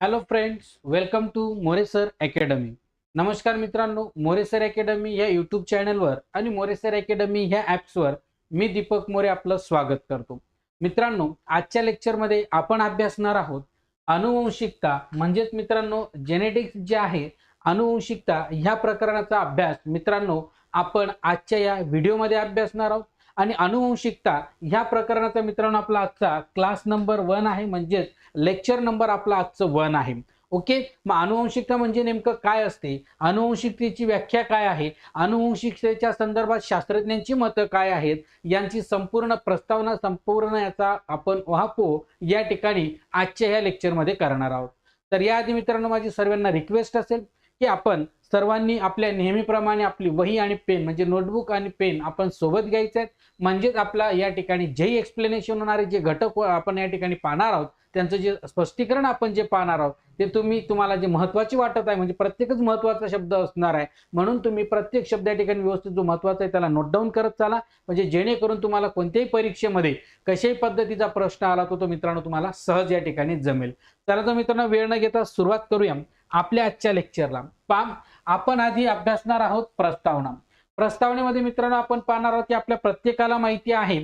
Hello friends welcome to More sir academy नमस्कार मित्रांनो मोरेसर academy या यूट्यूब चॅनलवर आणि मोरेसर अकॅडमी ह्या ॲप्सवर मी दीपक मोरे आपलं स्वागत करतो. मित्रांनो आजच्या लेक्चरमध्ये आपण अभ्यासणार आहोत अनुवंशिकता. म्हणजेच मित्रांनो जेनेटिक्स जे आहे अनुवंशिकता ह्या प्रकरणाचा अभ्यास. मित्रांनो आपण आजच्या या व्हिडिओमध्ये अभ्यासणार आहोत. आणि अनुवंशिकता ह्या प्रकरणाचा मित्रांनो आपला आजचा क्लास नंबर वन आहे. म्हणजेच लेक्चर नंबर आपला आजचं वन आहे. ओके मग अनुवंशिकता म्हणजे नेमकं काय असते? अनुवंशिकतेची व्याख्या काय आहे? अनुवंशिकतेच्या संदर्भात शास्त्रज्ञांची मतं काय आहेत? यांची संपूर्ण प्रस्तावना संपूर्ण याचा आपण वाहपो या ठिकाणी आजच्या ह्या लेक्चरमध्ये करणार आहोत. तर याआधी मित्रांनो माझी सर्वांना रिक्वेस्ट असेल की आपण सर्वांनी आपल्या नेहमीप्रमाणे आपली वही आणि पेन म्हणजे नोटबुक आणि पेन आपण सोबत घ्यायचे आहेत. म्हणजेच आपला या ठिकाणी जे एक्सप्लेनेशन होणारे जे घटक आपण या ठिकाणी पाहणार आहोत त्यांचं जे स्पष्टीकरण आपण जे पाहणार आहोत ते तुम्ही तुम्हाला जे महत्त्वाचे वाटत आहे म्हणजे प्रत्येकच महत्त्वाचा शब्द असणार आहे. म्हणून तुम्ही प्रत्येक शब्द या ठिकाणी व्यवस्थित जो महत्त्वाचा आहे त्याला नोट डाऊन करत चाला. म्हणजे जेणेकरून तुम्हाला कोणत्याही परीक्षेमध्ये कशाही पद्धतीचा प्रश्न आला तो तो मित्रांनो तुम्हाला सहज या ठिकाणी जमेल. चला तर मित्रांनो वेळ न घेता सुरुवात करूया. आपल्या आजच्या लेक्चरला पाम आपण आधी अभ्यासणार आहोत प्रस्तावना. प्रस्तावनेमध्ये मित्रांनो आपण पाहणार आहोत की आपल्या प्रत्येकाला माहिती आहे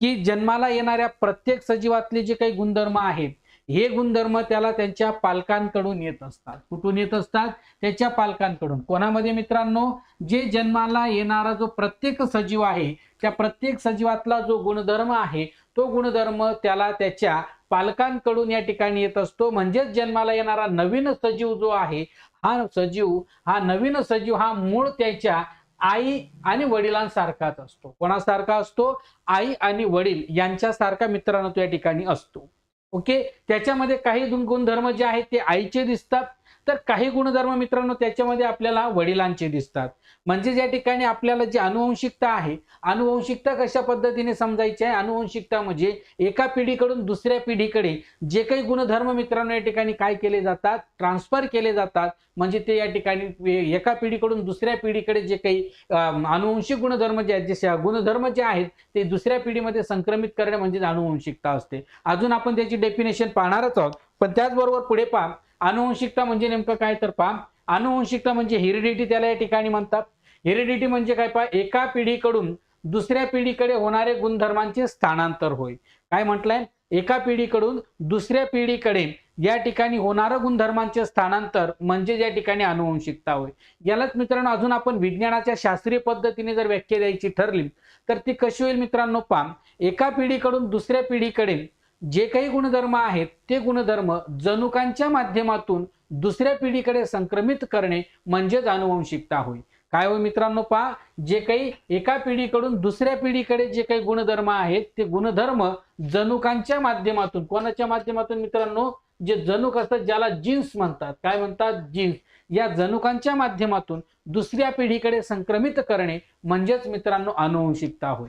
की जन्माला येणाऱ्या प्रत्येक सजीवातले जे काही गुणधर्म आहेत हे गुणधर्म त्याला त्यांच्या पालकांकडून येत असतात. कुठून येत असतात? त्याच्या पालकांकडून. कोणामध्ये मित्रांनो? जे जन्माला येणारा जो प्रत्येक सजीव आहे त्या प्रत्येक सजीवातला जो गुणधर्म आहे तो गुणधर्म त्याला त्याच्या पालकांकडून या ठिकाणी येत असतो. म्हणजेच जन्माला येणारा नवीन सजीव जो आहे हा सजीव हा नवीन सजीव हा मूळ त्याच्या आई आणि वडिलांसारखाच असतो. कोणासारखा असतो? आई आणि वडील यांच्यासारखा मित्रांनो तो या ठिकाणी असतो. ओके? त्याच्यामध्ये काही गुण- गुणधर्म जे आहेत ते आईचे दिसतात तर काही गुणधर्म मित्रांनो त्याच्यामध्ये आपल्याला वडिलांचे दिसतात. म्हणजे ज्या ठिकाणी आपल्याला जी अनुवंशिकता आहे अनुवंशिकता कशा पद्धतीने समजायची आहे? अनुवंशिकता म्हणजे एका पिढीकडून दुसऱ्या पिढीकडे जे काही गुणधर्म मित्रांनो या ठिकाणी काय केले जातात? ट्रान्सफर केले जातात. म्हणजे ते या ठिकाणी एका पिढीकडून दुसऱ्या पिढीकडे जे काही अनुवंशिक गुणधर्म जे आहेत जे गुणधर्म जे आहेत ते दुसऱ्या पिढीमध्ये संक्रमित करणे म्हणजे अनुवंशिकता असते. अजून आपण त्याची डेफिनेशन पाहणारच आहोत. पण त्याचबरोबर पुढे पहा. अनुवंशिकता म्हणजे नेमकं काय तर पहा. अनुवंशिकता म्हणजे हिरिडिटी त्याला या ठिकाणी म्हणतात. हिरिडिटी म्हणजे काय पहा एका पिढीकडून दुसऱ्या पिढीकडे होणारे गुणधर्मांचे स्थानांतर होय. काय म्हटलंय? एका पिढीकडून दुसऱ्या पिढीकडे या ठिकाणी होणारं गुणधर्मांचे स्थानांतर म्हणजे या ठिकाणी अनुवंशिकता होय. यालाच मित्रांनो अजून आपण विज्ञानाच्या शास्त्रीय पद्धतीने जर व्याख्या द्यायची ठरली तर ती कशी होईल मित्रांनो पहा. एका पिढीकडून दुसऱ्या पिढीकडे जे काही गुणधर्म आहेत ते गुणधर्म जनुकांच्या माध्यमातून दुसऱ्या पिढीकडे संक्रमित करणे म्हणजेच अनुवंशिकता होय. काय हो मित्रांनो पहा जे काही एका पिढीकडून दुसऱ्या पिढीकडे जे काही गुणधर्म आहेत ते गुणधर्म जनुकांच्या माध्यमातून कोणाच्या माध्यमातून मित्रांनो? जे जनुक असतात ज्याला जीन्स म्हणतात. काय म्हणतात? जीन्स. या जनुकांच्या माध्यमातून दुसऱ्या पिढीकडे संक्रमित करणे म्हणजेच मित्रांनो अनुवंशिकता होय.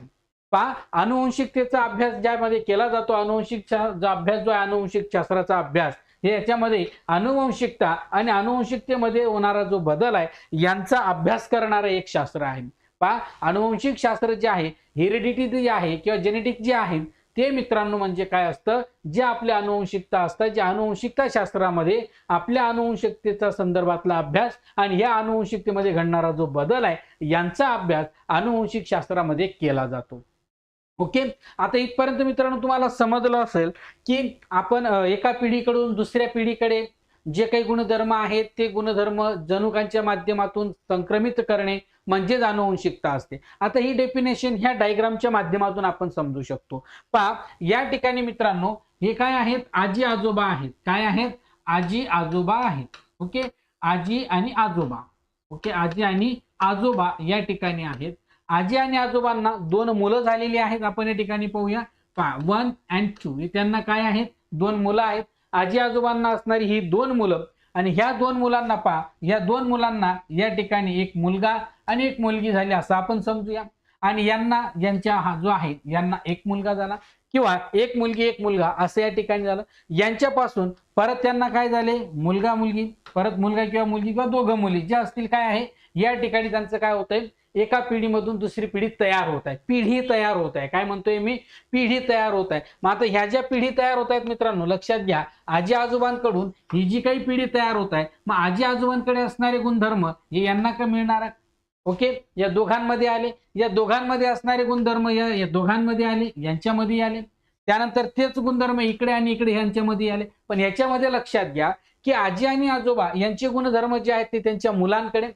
पहा अनुवंशिकतेचा अभ्यास ज्यामध्ये केला जातो अनुवंशिक अभ्यास जो आहे अनुवंशिक शास्त्राचा अभ्यास हे याच्यामध्ये अनुवंशिकता आणि अनुवंशिकतेमध्ये होणारा जो बदल आहे यांचा अभ्यास करणारं एक शास्त्र आहे. पहा अनुवंशिक शास्त्र जे आहे हेरिडिटी जे आहे किंवा जेनेटिक जे आहे ते मित्रांनो म्हणजे काय असतं? जे आपल्या अनुवंशिकता असतात जे अनुवंशिकता शास्त्रामध्ये आपल्या अनुवंशिकतेचा संदर्भातला अभ्यास आणि या अनुवंशिकतेमध्ये घडणारा जो बदल आहे यांचा अभ्यास अनुवंशिक शास्त्रामध्ये केला जातो. ओके? आता इथपर्यंत मित्रांनो तुम्हाला समजलं असेल की आपण एका पिढीकडून दुसऱ्या पिढीकडे जे काही गुणधर्म आहेत ते गुणधर्म जनुकांच्या माध्यमातून संक्रमित करणे म्हणजेच अनुवंशिकता असते. आता ही डेफिनेशन ह्या डायग्रामच्या माध्यमातून आपण समजू शकतो. पा या ठिकाणी मित्रांनो हे काय आहेत? आजी आजोबा आहेत. काय आहेत? आजी आजोबा आहेत. ओके? आजी आणि आजोबा. ओके? आजी आणि आजोबा या ठिकाणी आहेत. आजी आणि आजोबांना दोन मुलं झालेली आहेत. आपण या ठिकाणी पाहूया. पहा वन अँड टू त्यांना काय आहेत? दोन मुलं आहेत. आजी आजोबांना असणारी ही दोन मुलं. आणि ह्या दोन मुलांना पहा ह्या दोन मुलांना या ठिकाणी एक मुलगा आणि एक मुलगी झाली असं आपण समजूया. आणि यांना यांच्या हा जो आहे यांना एक मुलगा झाला किंवा एक मुलगी एक मुलगा असं या ठिकाणी झालं. यांच्यापासून परत त्यांना काय झाले? मुलगा मुलगी. परत मुलगा किंवा मुलगी किंवा दोघं मुली. ज्या असतील काय आहे? या ठिकाणी त्यांचं काय होतंय? एका पिढीमधून दुसरी पिढी तयार होत आहे. पिढी तयार होत आहे. काय म्हणतोय मी? पिढी तयार होत आहे. मग आता ह्या ज्या पिढी तयार होत आहेत मित्रांनो लक्षात घ्या आजी आजोबांकडून ही जी काही पिढी तयार होत आहे मग आजी आजोबांकडे असणारे गुणधर्म हे यांना का मिळणार आहे? ओके? या दोघांमध्ये आले. या दोघांमध्ये असणारे गुणधर्म या या दोघांमध्ये आले यांच्यामध्ये आले. त्यानंतर तेच गुणधर्म इकडे आणि इकडे यांच्यामध्ये आले. पण याच्यामध्ये लक्षात घ्या की आजी आणि आजोबा यांचे गुणधर्म जे आहेत ते त्यांच्या मुलांकडे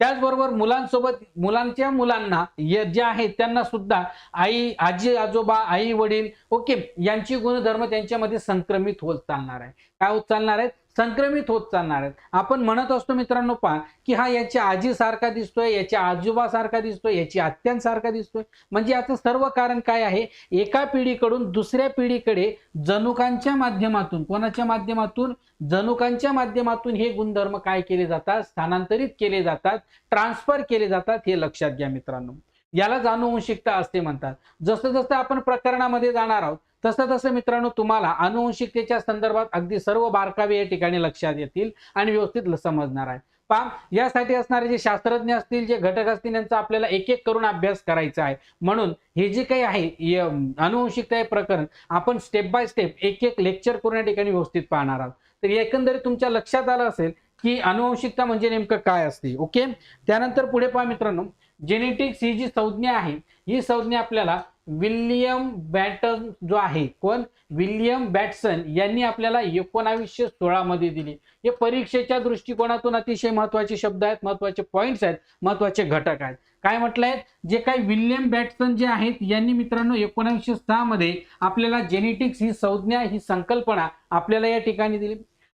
त्याचबरोबर मुलांसोबत मुलांच्या मुलांना जे आहेत त्यांना सुद्धा आई आजी आजोबा आई वडील ओके यांची गुणधर्म त्यांच्यामध्ये संक्रमित होत चालणार आहे. काय होत चालणार आहेत? संक्रमित होत चालणार आहेत. आपण म्हणत असतो मित्रांनो पहा की हा याच्या आजी सारखा दिसतोय याच्या आजोबा सारखा दिसतोय याची आत्यांसारखा दिसतोय. म्हणजे याचं सर्व कारण काय आहे? एका पिढीकडून दुसऱ्या पिढीकडे जनुकांच्या माध्यमातून कोणाच्या माध्यमातून? जनुकांच्या माध्यमातून हे गुणधर्म काय केले जातात? स्थानांतरित केले जातात ट्रान्सफर केले जातात हे लक्षात घ्या मित्रांनो. यालाच अनुवंशिकता असते म्हणतात. जसं जसं आपण प्रकरणामध्ये जाणार आहोत तसं तसं मित्रांनो तुम्हाला अनुवंशिकतेच्या संदर्भात अगदी सर्व बारकावे या ठिकाणी लक्षात येतील आणि व्यवस्थित समजणार आहे. पहा यासाठी असणारे जे शास्त्रज्ञ असतील जे घटक असतील यांचा आपल्याला एक एक करून अभ्यास करायचा आहे. म्हणून हे जे काही आहे अनुवंशिकता हे प्रकरण आपण स्टेप बाय स्टेप एक एक लेक्चर करून या ठिकाणी व्यवस्थित पाहणार आहोत. तर एकंदरीत तुमच्या लक्षात आलं असेल की अनुवंशिकता म्हणजे नेमकं काय असते ओके त्यानंतर पुढे पहा मित्रांनो जेनेटिक्स ही जी संज्ञा आहे ही संज्ञा आपल्याला विल्यम बॅटन जो आहे कोण? विल्यम बॅटसन यांनी आपल्याला एकोणावीसशे सोळामध्ये दिली. हे परीक्षेच्या दृष्टिकोनातून अतिशय महत्त्वाचे शब्द आहेत महत्त्वाचे पॉईंट्स आहेत महत्त्वाचे घटक आहेत. काय म्हटलंय? जे काही विल्यम बॅटसन जे आहेत यांनी मित्रांनो एकोणावीसशे सहा मध्ये आपल्याला जेनेटिक्स ही संज्ञा ही संकल्पना आपल्याला या ठिकाणी दिली.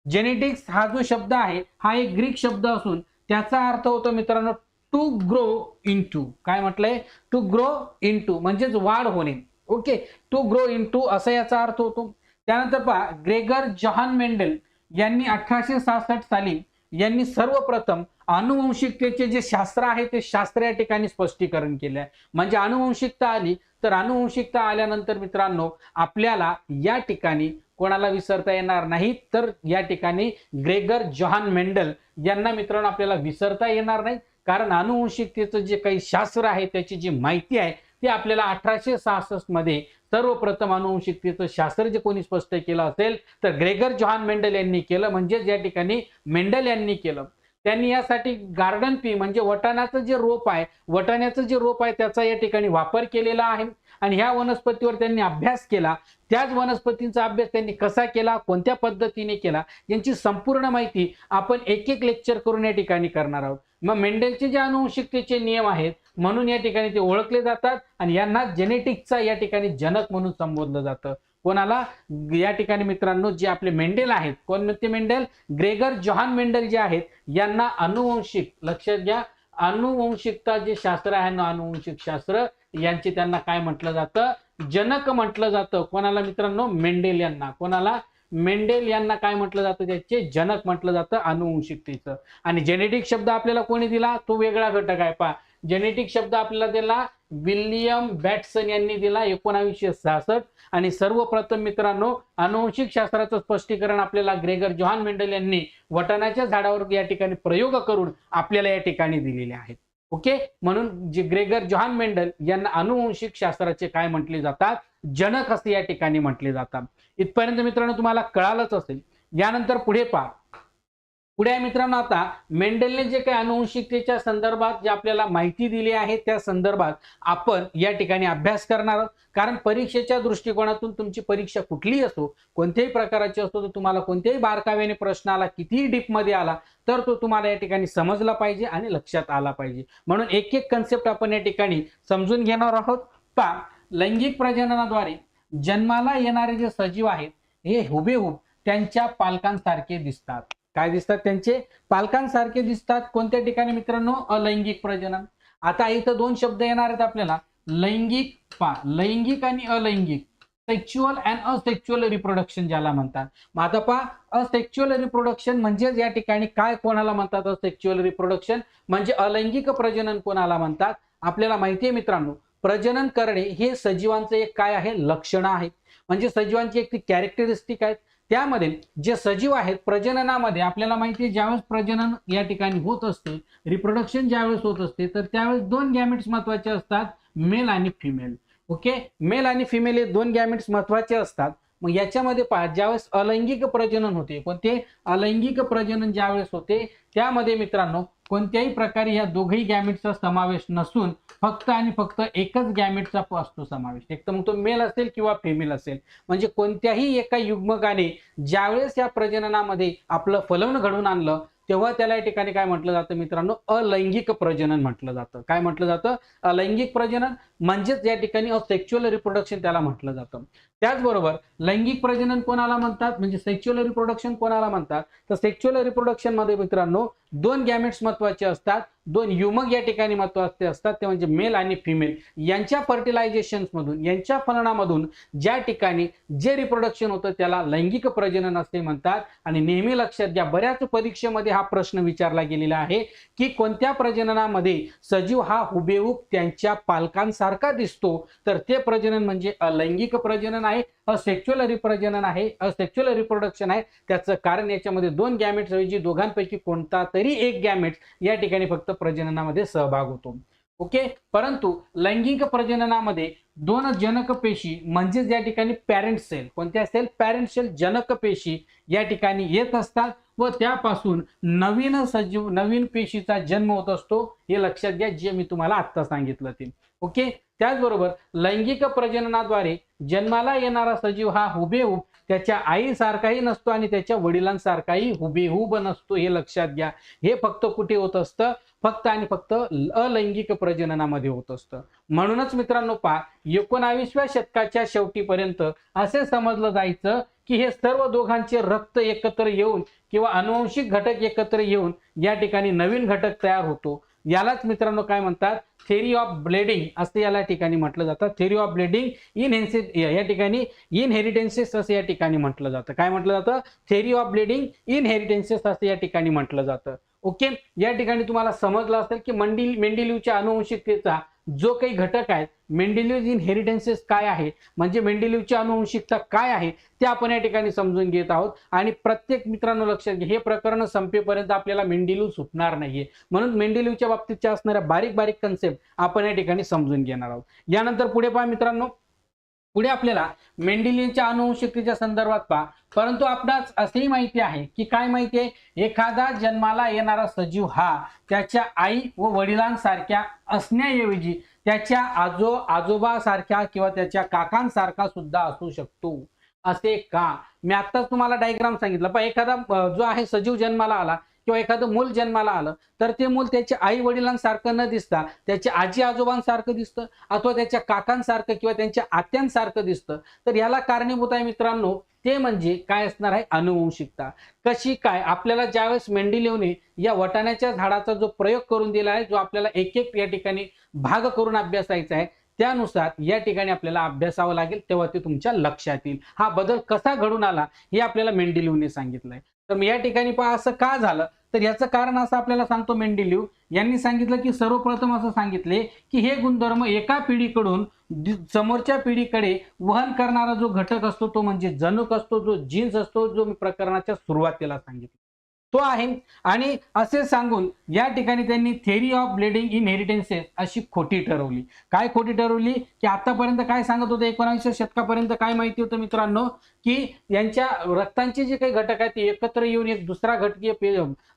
जेनेटिक्स हा जो शब्द आहे हा एक ग्रीक शब्द असून त्याचा अर्थ होतो मित्रांनो टू ग्रो इन टू काय म्हटलंय? टू ग्रो इन टू म्हणजेच वाढ होणे. Okay to grow into असा याचा अर्थ होतो. त्यानंतर पहा ग्रेगर जॉन मेंडेल यांनी अठराशे सहासष्ट साली यांनी सर्वप्रथम अनुवंशिकतेचे जे शास्त्र आहे ते शास्त्र या ठिकाणी स्पष्टीकरण केले आहे म्हणजे अनुवंशिकता आली तर अनुवंशिकता आल्यानंतर मित्रांनो आपल्याला या ठिकाणी कोणाला विसरता येणार नाही? तर या ठिकाणी ग्रेगर जॉहान मेंडल यांना मित्रांनो आपल्याला विसरता येणार नाही. कारण अनुवंशिकतेचं जे काही शास्त्र आहे त्याची जी माहिती आहे ती आपल्याला अठराशे सहासष्टमध्ये सर्वप्रथम अनुवंशिकतेचं शास्त्र जे कोणी स्पष्ट केलं असेल तर ग्रेगर जॉन मेंडल यांनी केलं. म्हणजेच या ठिकाणी मेंडल यांनी केलं. त्यांनी यासाठी गार्डन पी म्हणजे वटाण्याचं जे रोप आहे वटाण्याचं जे रोप आहे त्याचा या ठिकाणी वापर केलेला आहे. आणि ह्या वनस्पतीवर त्यांनी अभ्यास केला. त्याच वनस्पतींचा अभ्यास त्यांनी कसा केला? कोणत्या पद्धतीने केला? यांची संपूर्ण माहिती आपण एक एक लेक्चर करून या ठिकाणी करणार आहोत. मग मेंडेलचे जे अनुवंशिकतेचे नियम आहेत म्हणून या ठिकाणी ते ओळखले जातात आणि यांना जेनेटिक्सचा या ठिकाणी जनक म्हणून संबोधलं जातं. कोणाला? या ठिकाणी मित्रांनो जे आपले मेंडेल आहेत. कोणते मेंडेल ग्रेगर जॉन मेंडेल जे आहेत यांना अनुवंशिक लक्षात घ्या अनुवंशिकता जे शास्त्र आहे ना अनुवंशिक शास्त्र यांचे त्यांना काय म्हटलं जातं? जनक म्हटलं जातं. कोणाला मित्रांनो? मेंडेल यांना. कोणाला? मेंडेल यांना काय म्हटलं जातं? त्याचे जनक म्हटलं जातं अनुवंशिकतेचं. आणि जेनेटिक शब्द आपल्याला कोणी दिला? तो वेगळा घटक आहे. पहा जेनेटिक शब्द आपल्याला दिला विल्यम बॅटसन यांनी दिला एकोणावीसशे सहासष्ट. आणि सर्वप्रथम मित्रांनो अनुवंशिक शास्त्राचं स्पष्टीकरण आपल्याला ग्रेगर जॉन मेंडल यांनी वटाणाच्या झाडावर या ठिकाणी प्रयोग करून आपल्याला या ठिकाणी दिलेले आहेत. ओके? म्हणून जे ग्रेगर जॉन मेंडल यांना अनुवंशिक शास्त्राचे काय म्हटले जातात? जनक असे या ठिकाणी म्हटले जातात. इथपर्यंत मित्रांनो तुम्हाला कळालंच असेल. यानंतर पुढे पहा. पुढे आहे मित्रांनो आता मेंडेलने जे काही अनुवंशिकतेच्या संदर्भात जे आपल्याला माहिती दिली आहे त्या संदर्भात आपण या ठिकाणी अभ्यास करणार आहोत. कारण परीक्षेच्या दृष्टिकोनातून तुमची परीक्षा कुठलीही असो कोणत्याही प्रकाराची असो तर तुम्हाला कोणत्याही बारकाव्याने प्रश्न आला कितीही डीपमध्ये आला तर तो तुम्हाला या ठिकाणी समजला पाहिजे आणि लक्षात आला पाहिजे. म्हणून एक एक कन्सेप्ट आपण या ठिकाणी समजून घेणार आहोत. पा लैंगिक प्रजननाद्वारे जन्माला येणारे जे सजीव आहेत हे हुबेहूब त्यांच्या पालकांसारखे दिसतात. काय दिसतात त्यांचे? पालकांसारखे दिसतात कोणत्या ठिकाणी मित्रांनो? अलैंगिक प्रजनन. आता इथं दोन शब्द येणार आहेत आपल्याला. लैंगिक पा लैंगिक आणि अलैंगिक. सेक्च्युअल अँड असेक्च्युअल रिप्रोडक्शन ज्याला म्हणतात. मग आता पहा असेक्च्युअल रिप्रोडक्शन म्हणजेच या ठिकाणी काय कोणाला म्हणतात? असेक्च्युअल रिप्रोडक्शन म्हणजे अलैंगिक प्रजनन कोणाला म्हणतात? आपल्याला माहिती आहे मित्रांनो प्रजनन करणे हे सजीवांचं एक काय आहे? लक्षण आहे. म्हणजे सजीवांची एक ती कॅरेक्टरिस्टिक आहेत. त्यामध्ये जे सजीव आहेत प्रजननामध्ये आपल्याला माहिती आहे ज्यावेळेस प्रजनन या ठिकाणी होत असते रिप्रोडक्शन ज्यावेळेस होत असते तर त्यावेळेस दोन गॅमेट्स महत्त्वाचे असतात मेल आणि फिमेल ओके मेल आणि फिमेल हे दोन गॅमेट्स महत्त्वाचे असतात. मग याच्यामध्ये पहा ज्यावेळेस अलैंगिक प्रजनन होते कोणते? अलैंगिक प्रजनन ज्यावेळेस होते त्यामध्ये मित्रांनो कोणत्याही प्रकारे या दोघही गॅमेटचा समावेश नसून फक्त आणि फक्त एकच गॅमेटचा असतो समावेश. एक तर मग तो मेल असेल किंवा फिमेल असेल. म्हणजे कोणत्याही एका युग्मकाने ज्यावेळेस या प्रजननामध्ये आपलं फलवण घडवून आणलं तेव्हा त्याला या ठिकाणी काय म्हटलं जातं मित्रांनो? अलैंगिक प्रजनन म्हटलं जातं. काय म्हटलं जातं? अलैंगिक प्रजनन म्हणजेच या ठिकाणी सेक्च्युअल रिप्रोडक्शन त्याला म्हटलं जातं. त्याचबरोबर लैंगिक प्रजनन कोणाला म्हणतात? म्हणजे सेक्च्युअल रिप्रोडक्शन कोणाला म्हणतात? तर सेक्च्युअल रिप्रोडक्शनमध्ये मित्रांनो दोन गॅमेट्स महत्त्वाचे असतात दोन युमक या ठिकाणी महत्त्वाचे असतात ते म्हणजे मेल आणि फिमेल यांच्या फर्टिलायझेशन्समधून यांच्या फलनामधून ज्या ठिकाणी जे रिप्रोडक्शन होतं त्याला लैंगिक प्रजनन असे म्हणतात. आणि नेहमी लक्षात घ्या बऱ्याच परीक्षेमध्ये हा प्रश्न विचारला गेलेला आहे की कोणत्या प्रजननामध्ये सजीव हा हुबेहूब त्यांच्या पालकांसारखा दिसतो? तर ते प्रजनन म्हणजे अलैंगिक प्रजनन आहे असेक्च्युअल रिप्रजनन आहे असेक्च्युअल रिप्रोडक्शन आहे. त्याचं कारण याच्यामध्ये दोन गॅमेट्स ऐवजी दोघांपैकी कोणता तरी एक गॅमेट्स या ठिकाणी फक्त प्रजननामध्ये सहभाग होतो. ओके परंतु लैंगिक प्रजननामध्ये दोन जनक पेशी म्हणजेच या ठिकाणी पॅरेंट सेल कोणत्या सेल पॅरेंट सेल जनक पेशी या ठिकाणी येत असतात व त्यापासून नवीन सजीव नवीन पेशीचा जन्म होत असतो हे लक्षात घ्या जे मी तुम्हाला आत्ता सांगितलं ते. ओके त्याचबरोबर लैंगिक प्रजननाद्वारे जन्माला येणारा सजीव हा हुबेहूब त्याच्या आईसारखाही नसतो आणि त्याच्या वडिलांसारखाही हुबेहूब नसतो हे लक्षात घ्या. हे फक्त कुठे होत असतं? फक्त आणि फक्त अलैंगिक प्रजननामध्ये होत असतं. म्हणूनच मित्रांनो पहा एकोणावीसव्या शतकाच्या शेवटीपर्यंत असे समजलं जायचं की हे सर्व दोघांचे रक्त एकत्र येऊन किंवा अनुवंशिक घटक एकत्र येऊन या ठिकाणी नवीन घटक तयार होतो. यालाच मित्रांनो काय म्हणतात? थेरी ऑफ ब्लेडिंग असं याला ठिकाणी म्हटलं जातं. थेरी ऑफ ब्लेडिंग इन या ठिकाणी इनहेरिटेन्सेस असं या ठिकाणी म्हटलं जातं. काय म्हटलं जातं? थेरी ऑफ ब्लेडिंग इनहेरिटेन्सेस असं या ठिकाणी म्हटलं जातं. ओके या ठिकाणी तुम्हाला समजलं असेल की मंडिल मेंडिल्यूच्या अनुवंशिकतेचा जो काही घटक आहे मेंडेलिव्ह इनहेरिटेन्सेस काय आहे म्हणजे मेंडेलिव्हची अनुवंशिकता काय आहे ते आपण या ठिकाणी समजून घेत आहोत. आणि प्रत्येक मित्रांनो लक्षात घ्या हे प्रकरण संपेपर्यंत आपल्याला मेंडेलिव्ह सुटणार नाहीये. म्हणून मेंडेलिव्हच्या बाबतीतच्या असणाऱ्या बारीक बारीक कन्सेप्ट आपण या ठिकाणी समजून घेणार आहोत. यानंतर पुढे पहा मित्रांनो पुढे आपल्याला मेंडेलिव्हच्या अनुवंशिकतेच्या संदर्भात पहा. परंतु आपणास असेही माहिती आहे की काय माहिती आहे? एखादा जन्माला येणारा सजीव हा त्याच्या आई व वडिलांसारख्या असण्याऐवजी त्याच्या आजो आजोबासारख्या किंवा त्याच्या काकांसारखा सुद्धा असू शकतो. असे का? मी आत्ताच तुम्हाला डायग्राम सांगितलं. पण एखादा जो आहे सजीव जन्माला आला किंवा एखादं मूल जन्माला आलं तर ते मूल त्याच्या आई वडिलांसारखं न दिसता त्याच्या आजी आजोबांसारखं दिसतं अथवा त्याच्या काकांसारखं किंवा त्यांच्या आत्यांसारखं दिसतं तर याला कारणीभूत आहे मित्रांनो ते म्हणजे काय असणार आहे अनुवंशिकता. कशी काय? आपल्याला ज्यावेळेस मेंडिलेवने या वटाण्याच्या झाडाचा जो प्रयोग करून दिला आहे जो आपल्याला एक एक या ठिकाणी भाग करून अभ्यासायचा आहे त्यानुसार या ठिकाणी आपल्याला अभ्यासावं लागेल तेव्हा ते तुमच्या लक्षात येईल. हा बदल कसा घडून आला हे आपल्याला मेंडिलिव्हने सांगितलंय. तर या ठिकाणी पहा असं का झालं? तर याचं कारण असं आपल्याला सांगतो मेंडिल्यू. यांनी सांगितलं की सर्वप्रथम असं सांगितले की हे गुणधर्म एका पिढीकडून समोरच्या पिढीकडे वहन करणारा जो घटक असतो तो म्हणजे जनुक असतो जो जीन्स असतो जो मी प्रकरणाच्या सुरुवातीला सांगितलं. तो आहे. आणि असे सांगून या ठिकाणी त्यांनी theory of blending inheritances अशी खोटी ठरवली. काय खोटी ठरवली? की आतापर्यंत काय सांगत होतं? एकोणावीसशे शतकापर्यंत काय माहिती होतं मित्रांनो? की यांच्या रक्तांचे जे काही घटक आहेत ते एकत्र येऊन एक दुसरा घटकीय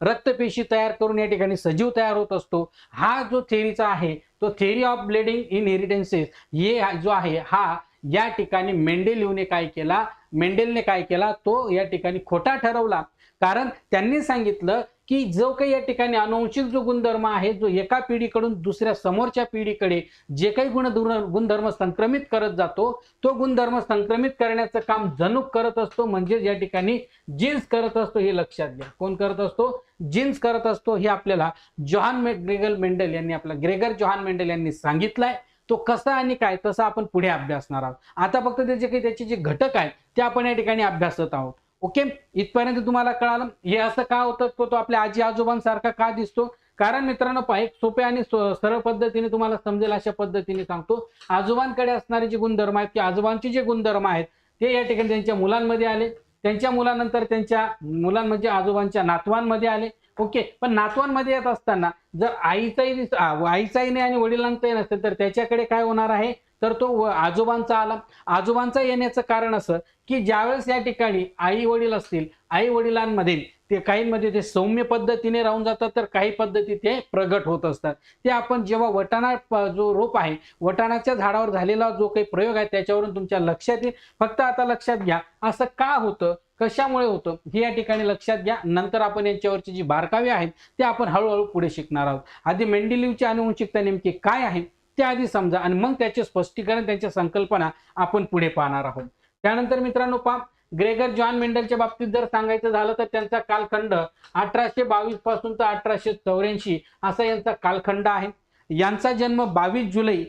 रक्तपेशी तयार करून या ठिकाणी सजीव तयार होत असतो. हा जो थेरीचा आहे तो theory of blending inheritances हे जो आहे हा या ठिकाणी मेंडेलिव्हने काय केला? मेंडेलने काय केला? तो या ठिकाणी खोटा ठरवला. कारण त्यांनी सांगितलं की जो काही या ठिकाणी अनुवंशिक जो गुणधर्म आहे जो एका पिढीकडून दुसऱ्या समोरच्या पिढीकडे जे काही गुण गुणधर्म संक्रमित करत जातो तो गुणधर्म संक्रमित करण्याचं काम जनुक करत असतो. म्हणजे या ठिकाणी जीन्स करत असतो हे लक्षात घ्या. कोण करत असतो? जीन्स करत असतो हे आपल्याला जॉहान ग्रेगल मेंडल यांनी आपला ग्रेगर जॉहान मेंडल यांनी सांगितलंय. तो कसा आणि काय तसा आपण पुढे अभ्यासणार आहोत. आता फक्त त्याचे काही त्याचे जे घटक आहेत ते आपण या ठिकाणी अभ्यासत आहोत. ओके? इथपर्यंत तुम्हाला कळालं? हे असं का होतं? तो आपल्या आजी आजोबांसारखा का दिसतो? कारण मित्रांनो एक सोप्या आणि सरळ पद्धतीने तुम्हाला समजेल अशा पद्धतीने सांगतो. आजोबांकडे असणारे जे गुणधर्म आहेत की आजोबांचे जे गुणधर्म आहेत ते या ठिकाणी त्यांच्या मुलांमध्ये आले. त्यांच्या मुलानंतर त्यांच्या मुलां म्हणजे आजोबांच्या नातवांमध्ये आले. ओके? पण नातवांमध्ये येत असताना जर आईचाही आईचाही नाही आणि वडिलांचाही नसेल तर त्याच्याकडे काय होणार आहे? तर तो व- आजोबांचा आला. आजोबांचा येण्याचं कारण असं की ज्यावेळेस या ठिकाणी आई वडील असतील आई वडिलांमध्ये ते काहींमध्ये ते सौम्य पद्धतीने राहून जातात तर काही पद्धती ते प्रगट होत असतात. ते आपण जेव्हा वटाणा जो रोप आहे वटाणाच्या झाडावर झालेला जो काही प्रयोग आहे त्याच्यावरून तुमच्या लक्षात येईल. फक्त आता लक्षात घ्या असं का होतं कशामुळे होतं हे या ठिकाणी लक्षात घ्या. नंतर आपण यांच्यावरची जी बारकावे आहेत ते आपण हळूहळू पुढे शिकणार आहोत. आधी मेंडेलिव्हची अनुवंशिकता नेमकी काय आहे? ते आधी समजा आणि मग त्याचे स्पष्टीकरण त्यांच्या संकल्पना आपण पुढे पाहणार आहोत. त्यानंतर मित्रांनो पा ग्रेगर जॉन मेंडलच्या बाबतीत जर सांगायचं झालं तर त्यांचा कालखंड अठराशे बावीसपासून तर अठराशे चौऱ्याऐंशी असा यांचा कालखंड आहे. यांचा जन्म बावीस जुलै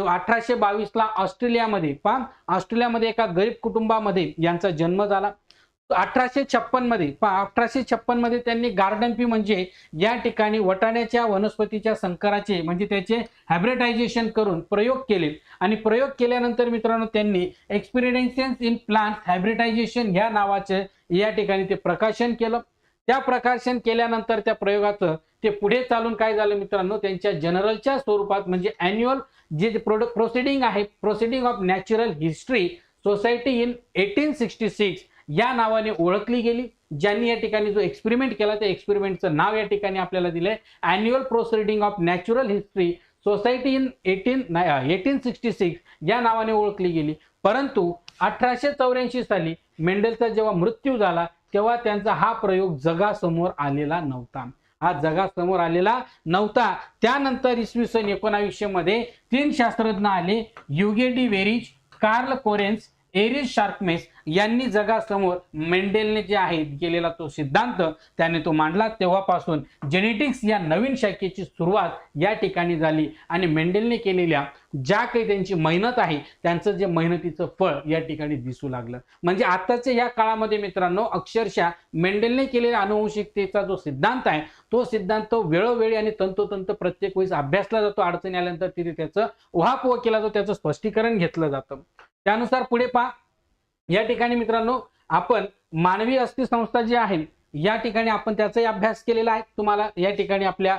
अठराशे बावीसला ऑस्ट्रेलियामध्ये. पा ऑस्ट्रेलियामध्ये एका गरीब कुटुंबामध्ये यांचा जन्म झाला. अठराशे छप्पनमध्ये अठराशे छप्पनमध्ये त्यांनी गार्डन पी म्हणजे या ठिकाणी वटाण्याच्या वनस्पतीच्या संकराचे म्हणजे त्याचे हॅब्रेटायझेशन करून प्रयोग केले. आणि प्रयोग केल्यानंतर मित्रांनो त्यांनी एक्सपिरियन्सेस इन प्लांट हॅब्रिटायझेशन ह्या नावाचे या ठिकाणी ते प्रकाशन केलं. त्या प्रकाशन केल्यानंतर त्या प्रयोगाचं ते पुढे चालून काय झालं मित्रांनो त्यांच्या जनरलच्या स्वरूपात म्हणजे अॅन्युअल जे प्रोसिडिंग आहे proceeding of natural history society in eighteen sixty six या नावाने ओळखली गेली. ज्यांनी या ठिकाणी जो एक्सपेरिमेंट केला त्या एक्सपेरिमेंटचं नाव या ठिकाणी आपल्याला दिलंय. Annual proceeding of natural history society in eighteen eighteen sixty six या नावाने ओळखली गेली. परंतु अठराशे चौऱ्याऐंशी साली मेंडेलचा जेव्हा मृत्यू झाला तेव्हा त्यांचा हा प्रयोग जगासमोर आलेला नव्हता. हा जगासमोर आलेला नव्हता. त्यानंतर इसवी सन एकोणावीसशे मध्ये तीन शास्त्रज्ञ आले. Hugo de Vries Carl Correns Erich शार्कमेस यांनी जगासमोर मेंडेलने जे आहे केलेला तो सिद्धांत त्याने तो मांडला. तेव्हापासून जेनेटिक्स या नवीन शाखेची सुरुवात या ठिकाणी झाली आणि मेंडेलने केलेल्या ज्या काही त्यांची मेहनत आहे त्यांचं जे मेहनतीचं फळ या ठिकाणी दिसू लागलं. म्हणजे आताच्या या काळामध्ये मित्रांनो अक्षरशः मेंडेलने केलेल्या अनुवंशिकतेचा जो सिद्धांत आहे तो सिद्धांत वेळोवेळी आणि तंतोतंत प्रत्येक वेळेस अभ्यासला जातो. अडचणी आल्यानंतर तिथे त्याचं उहापोह केला जातो त्याचं स्पष्टीकरण घेतलं जातं. त्यानुसार पुढे पहा. या ठिकाणी मित्रांनो आपण मानवी अस्थि संस्था जी आहे या ठिकाणी आपण त्याचाही अभ्यास केलेला आहे. तुम्हाला या ठिकाणी आपल्या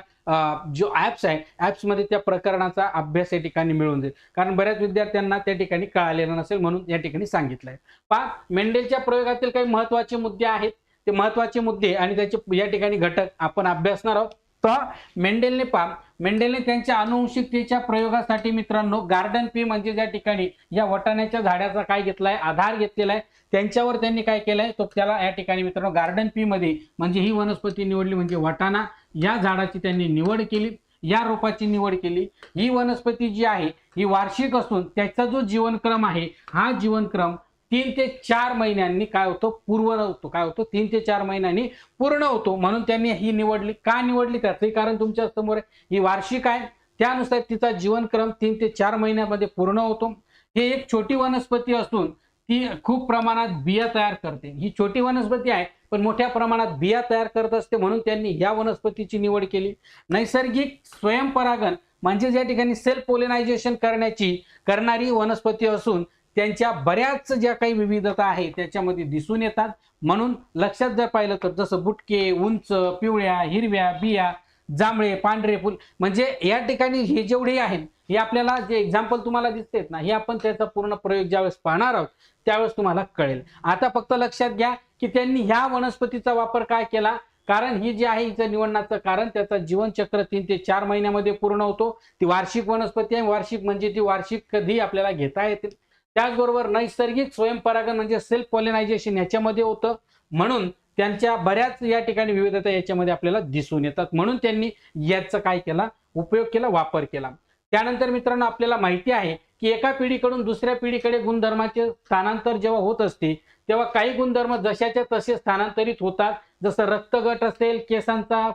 जो ऍप्स आहे ऍप्समध्ये त्या प्रकरणाचा अभ्यास या ठिकाणी मिळून जाईल. कारण बऱ्याच विद्यार्थ्यांना त्या ठिकाणी कळालेलं नसेल म्हणून या ठिकाणी सांगितलंय. पहा मेंडेलच्या प्रयोगातील काही महत्त्वाचे मुद्दे आहेत. ते महत्त्वाचे मुद्दे आणि त्याचे या ठिकाणी घटक आपण अभ्यासणार आहोत. तर मेंडेलने पहा मेंडेलने त्यांच्या अनुवंशिकतेच्या प्रयोगासाठी मित्रांनो गार्डन पी म्हणजे ज्या ठिकाणी या वटाण्याच्या झाडाचा काय घेतलाय आधार घेतलेला आहे त्यांच्यावर त्यांनी काय केलंय तो त्याला या ठिकाणी मित्रांनो गार्डन पी मध्ये म्हणजे ही वनस्पती निवडली म्हणजे वटाणा या झाडाची त्यांनी निवड केली या रोपाची निवड केली. ही वनस्पती जी आहे ही वार्षिक असून त्याचा जो जीवनक्रम आहे हा जीवनक्रम तीन ते चार महिन्यांनी काय होतो? पूर्ण होतो काय होतो? तीन ते चार महिन्यांनी पूर्ण होतो. म्हणून त्यांनी ही निवडली. का निवडली? त्याचंही कारण तुमच्यासमोर आहे. ही वार्षिक आहे. त्यानुसार तिचा जीवनक्रम तीन ते चार महिन्यामध्ये पूर्ण होतो. हे एक छोटी वनस्पती असून ती खूप प्रमाणात बिया तयार करते. ही छोटी वनस्पती आहे पण मोठ्या प्रमाणात बिया तयार करत असते म्हणून त्यांनी या वनस्पतीची निवड केली. नैसर्गिक स्वयंपरागण म्हणजे ज्या ठिकाणी सेल्फ पोलिनायझेशन करण्याची करणारी वनस्पती असून त्यांच्या बऱ्याच ज्या काही विविधता आहे त्याच्यामध्ये दिसून येतात. म्हणून लक्षात जर पाहिलं तर जसं बुटके उंच पिवळ्या हिरव्या बिया जांभळे पांढरे फुल म्हणजे या ठिकाणी हे जेवढे आहेत हे आपल्याला जे एक्झाम्पल तुम्हाला दिसतेत ना हे आपण त्याचा पूर्ण प्रयोग ज्यावेळेस पाहणार आहोत त्यावेळेस तुम्हाला कळेल. आता फक्त लक्षात घ्या की त्यांनी ह्या वनस्पतीचा वापर काय केला? कारण ही जी आहे हिचं निवडण्याचं कारण त्याचा जीवनचक्र तीन ते चार महिन्यामध्ये पूर्ण होतो. ती वार्षिक वनस्पती आहे वार्षिक म्हणजे ती वार्षिक कधी आपल्याला घेता येतील? त्याचबरोबर नैसर्गिक स्वयंपरागण म्हणजे सेल्फ पॉलिनायझेशन याच्यामध्ये होतं. म्हणून त्यांच्या बऱ्याच या ठिकाणी विविधता याच्यामध्ये आपल्याला दिसून येतात. म्हणून त्यांनी याचा काय केला? उपयोग केला वापर केला. त्यानंतर मित्रांनो आपल्याला माहिती आहे की एका पिढीकडून दुसऱ्या पिढीकडे गुणधर्माचे स्थानांतर जेव्हा होत असते तेव्हा काही गुणधर्म जशाच्या तसे स्थानांतरित होतात. जसं रक्तगट असेल केसांचा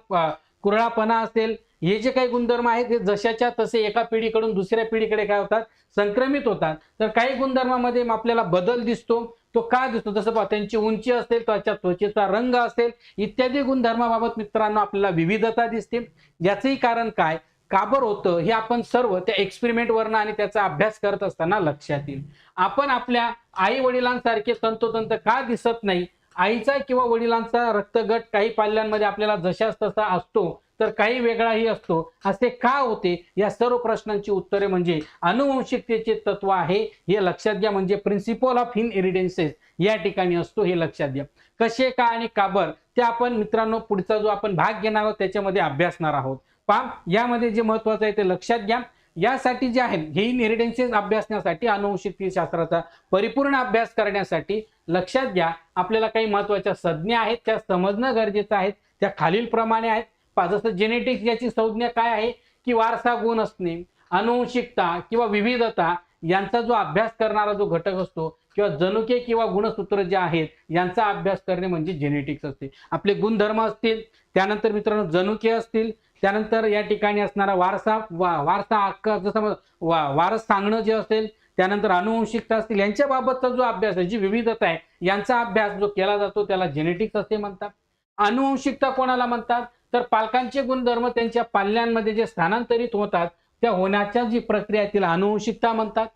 कुरळापणा असेल हे जे काही गुणधर्म आहेत हे जशाच्या तसे एका पिढीकडून दुसऱ्या पिढीकडे काय होतात? संक्रमित होतात. तर काही गुणधर्मामध्ये आपल्याला बदल दिसतो. तो का दिसतो? जसं पहा त्यांची उंची असेल त्याच्या त्वचेचा रंग असेल इत्यादी गुणधर्माबाबत मित्रांनो आपल्याला विविधता दिसते. याचंही कारण काय? काबर होतं? हे आपण सर्व त्या एक्सपेरिमेंटवरनं आणि त्याचा अभ्यास करत असताना लक्षात येईल. आपण आपल्या आई वडिलांसारखे तंतोतंत का दिसत नाही? आईचा किंवा वडिलांचा रक्तगट काही पाल्यांमध्ये आपल्याला जशाच तसा असतो तर काही वेगळाही असतो. असे का होते? या सर्व प्रश्नांची उत्तरे म्हणजे अनुवंशिकतेचे तत्व आहे हे लक्षात घ्या. म्हणजे प्रिन्सिपल ऑफ इन एरिडेन्सेस या ठिकाणी असतो हे लक्षात घ्या. कसे का आणि काबर ते आपण मित्रांनो पुढचा जो आपण भाग घेणार आहोत त्याच्यामध्ये अभ्यासणार आहोत. पहा यामध्ये जे महत्वाचं आहे ते लक्षात घ्या. यासाठी जे आहेत हे इनहेरिडेन्सेस अभ्यासण्यासाठी अनुवंशिक शास्त्राचा परिपूर्ण अभ्यास करण्यासाठी लक्षात घ्या. आपल्याला काही महत्त्वाच्या संज्ञा आहेत त्या समजणं गरजेचं आहे त्या खालील प्रमाणे आहेत. जसं जेनेटिक्स याची संज्ञा काय आहे की वारसा गुण असणे अनुवंशिकता किंवा विविधता यांचा जो अभ्यास करणारा जो घटक असतो किंवा जनुके किंवा गुणसूत्र जे आहेत यांचा अभ्यास करणे म्हणजे जेनेटिक्स असते. आपले गुणधर्म असतील त्यानंतर मित्रांनो जनुके असतील त्यानंतर या ठिकाणी असणारा वारसा वा वारसा हक्क जसं वा वारस सांगणं जे असेल त्यानंतर अनुवंशिकता असतील यांच्याबाबतचा जो अभ्यास आहे जी विविधता आहे यांचा अभ्यास जो केला जातो त्याला जेनेटिक्स असे म्हणतात. अनुवंशिकता कोणाला म्हणतात? तर पालकांचे गुणधर्म त्यांच्या पाल्यांमध्ये जे स्थानांतरित होतात त्या होण्याच्या जी प्रक्रिया आहे तिला अनुवंशिकता म्हणतात.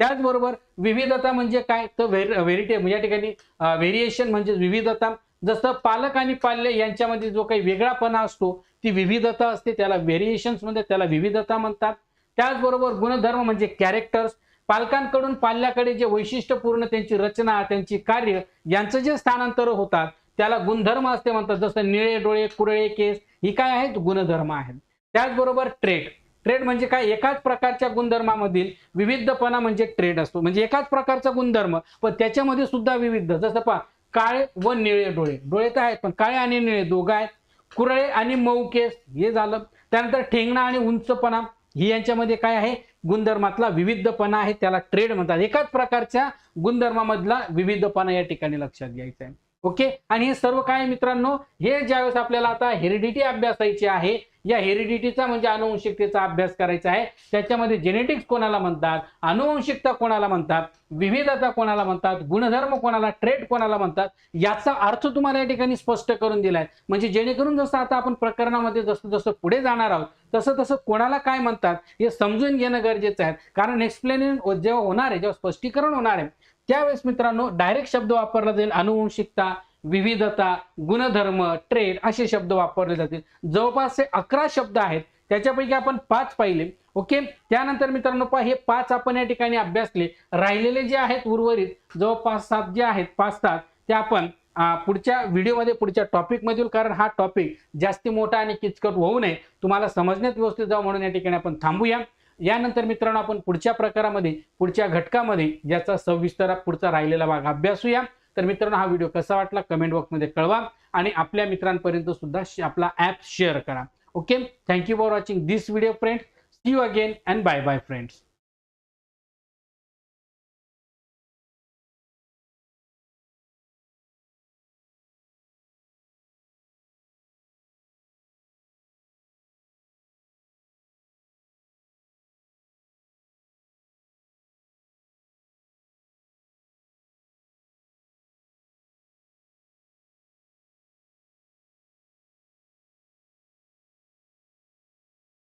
त्याचबरोबर विविधता म्हणजे काय? तर व्हेरिटे या ठिकाणी व्हेरिएशन म्हणजे विविधता. जसं पालक आणि पाल्य यांच्यामध्ये जो काही वेगळापणा असतो ती विविधता असते त्याला व्हेरिएशन्स म्हणजे त्याला विविधता म्हणतात. त्याचबरोबर गुणधर्म म्हणजे कॅरेक्टर्स पालकांकडून पाल्याकडे जे वैशिष्ट्यपूर्ण त्यांची रचना त्यांची कार्य यांचं जे स्थानांतर होतात त्याला गुणधर्म असते म्हणतात. जसं निळे डोळे कुरळे केस ही काय आहेत? गुणधर्म आहेत. त्याचबरोबर ट्रेड ट्रेड म्हणजे काय? एकाच प्रकारच्या गुणधर्मामधील विविधपणा म्हणजे ट्रेड असतो. म्हणजे एकाच प्रकारचा गुणधर्म पण त्याच्यामध्ये सुद्धा विविध जसं पहा काळे व निळे डोळे. डोळे तर आहेत पण काळे आणि निळे दोघं आहेत. कुरळे आणि मऊ केस हे झालं. त्यानंतर ठेंगणा आणि उंचपणा ही यांच्यामध्ये काय आहे? गुणधर्मातला विविधपणा आहे त्याला ट्रेड म्हणतात. एकाच प्रकारच्या गुणधर्मामधला विविधपणा या ठिकाणी लक्षात घ्यायचा आहे. ओके? आणि हे सर्व काय मित्रांनो? हे ज्यावेळेस आपल्याला आता हेरिडिटी अभ्यासायची आहे या हेरिडिटीचा म्हणजे अनुवंशिकतेचा अभ्यास करायचा आहे. त्याच्यामध्ये जेनेटिक्स कोणाला म्हणतात? अनुवंशिकता कोणाला म्हणतात? विविधता कोणाला म्हणतात? गुणधर्म कोणाला? ट्रेड कोणाला म्हणतात? याचा अर्थ तुम्हाला या ठिकाणी स्पष्ट करून दिलाय. म्हणजे जेणेकरून जसं आता आपण प्रकरणामध्ये जसं जसं पुढे जाणार आहोत तसं तसं कोणाला काय म्हणतात? हे समजून घेणं गरजेचं आहे. कारण एक्सप्लेन हो- जेव्हा होणार आहे जेव्हा स्पष्टीकरण होणार आहे त्यावेळेस मित्रांनो डायरेक्ट शब्द वापरला जाईल अनुवंशिकता. विविधता गुणधर्म ट्रेड असे शब्द वापरले जातील. जवळपास हे अकरा शब्द आहेत. त्याच्यापैकी आपण पाच पाहिले. ओके त्यानंतर मित्रांनो पहा हे पाच आपण या ठिकाणी अभ्यासले. राहिलेले जे आहेत उर्वरित जवळपास सात जे आहेत पाच सात ते आपण पुढच्या व्हिडिओमध्ये पुढच्या टॉपिकमधील कारण हा टॉपिक जास्ती मोठा आणि किचकट होऊ नये. तुम्हाला समजण्यात व्यवस्थित जावं म्हणून या ठिकाणी आपण थांबूया. यानंतर मित्रांनो आपण पुढच्या प्रकारामध्ये पुढच्या घटकामध्ये याचा सविस्तर पुढचा राहिलेला भाग अभ्यासूया. तर मित्रांनो हा व्हिडिओ कसा वाटला कमेंट बॉक्समध्ये कळवा आणि आपल्या मित्रांपर्यंत सुद्धा आपला ॲप शेअर करा. Okay thank you for watching this video friends see you again and bye bye friends